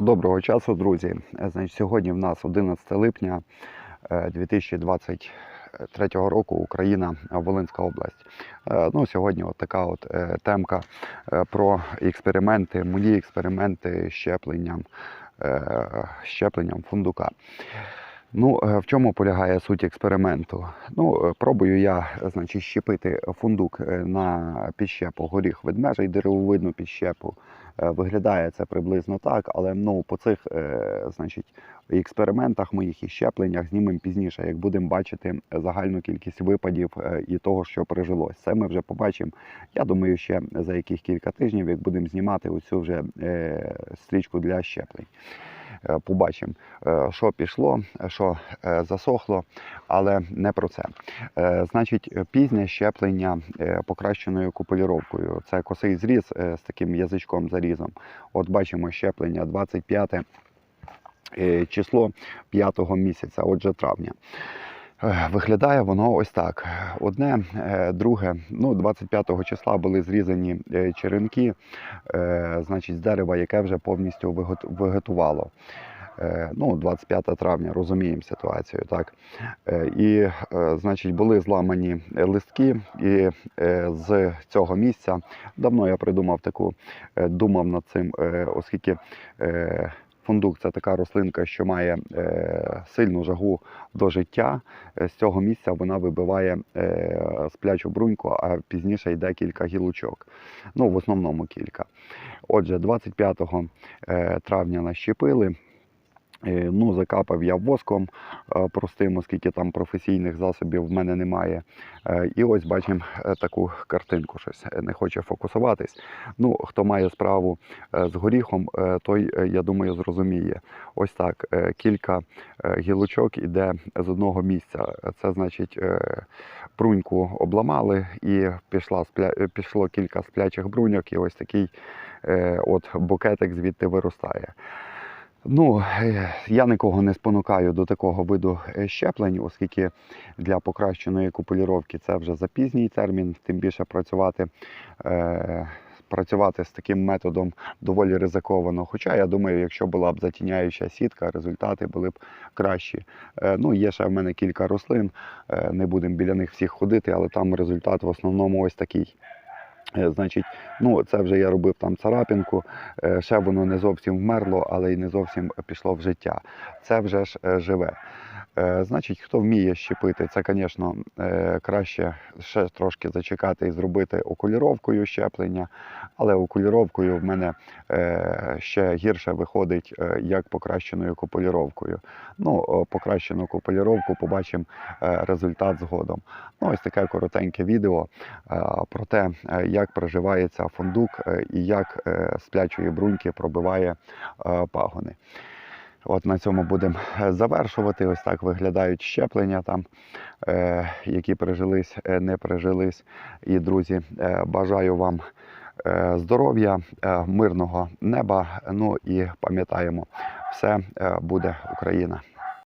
Доброго часу, друзі. Е, Значить, сьогодні в нас 11 липня е, 2023 року, Україна, е, Волинська область. Е, Ну, сьогодні от така от е, темка е, про експерименти, мої експерименти з щепленням, е, щепленням фундука. Ну, е, в чому полягає суть експерименту? Ну, е, пробую я, е, значить, щепити фундук на підщепу горіх ведмежий, деревовидну підщепу. Виглядає це приблизно так, але ну, по цих значить, експериментах моїх і щепленнях знімемо пізніше, як будемо бачити загальну кількість випадів і того, що прижилось. Це ми вже побачимо. Я думаю, ще за яких кілька тижнів, як будемо знімати оцю вже стрічку для щеплень. Е, Побачимо, е, що пішло, що е, засохло, але не про це. Значить, пізнє щеплення покращеною купуліровкою. Це косий зріз з таким язичком зарізом. От бачимо щеплення 25 е, число 5 місяця, отже, травня. Е, Виглядає воно ось так. Одне, е, друге, ну, 25 числа були зрізані е, черенки, значить, з дерева, яке вже повністю вигот- вегетувало. Е, Ну, 25 травня розуміємо ситуацію, так. І, значить, були зламані листки, і з цього місця давно я придумав таку, думав над цим, оскільки фундук це така рослинка, що має е, сильну жагу до життя. Е, З цього місця вона вибиває е, сплячу бруньку, а пізніше йде кілька гілочок. Ну, в основному кілька. Отже, 25 е, травня нащепили. Е, Ну, закапав я воском е, простим, оскільки там професійних засобів в мене немає. Е, І ось бачимо таку картинку, щось не хоче фокусуватись. Ну, хто має справу з горіхом, той, я думаю, зрозуміє. Ось так, кілька гілочок іде з одного місця. Це значить, бруньку обламали і пішла, пішло кілька сплячих бруньок, і ось такий от букетик звідти виростає. Ну, е, я нікого не спонукаю до такого виду е, щеплень, оскільки для покращеної купуліровки це вже запізній термін, тим більше працювати, е, працювати з таким методом доволі ризиковано. Хоча я думаю, якщо була б затіняюча сітка, результати були б кращі. Е, ну, є ще в мене кілька рослин, е, не будемо біля них всіх ходити, але там результат в основному ось такий. Е, Значить, ну це вже я робив там царапінку, е, ще воно не зовсім вмерло, але й не зовсім пішло в життя. Це вже ж е, живе. Е, Значить, хто вміє щепити, це, звісно, е, краще ще трошки зачекати і зробити окуліровкою щеплення, але окуліровкою в мене е, ще гірше виходить, як покращеною куполіровкою. Ну, покращену куполіровку побачимо результат згодом. Ну, ось таке коротеньке відео про те, як проживається фундук і як з плячої бруньки пробиває пагони. От на цьому будемо е, завершувати. Ось так виглядають щеплення там, е, які прижились, е, не прижились. І, друзі, бажаю вам здоров'я, мирного неба. Ну і пам'ятаємо, все буде Україна.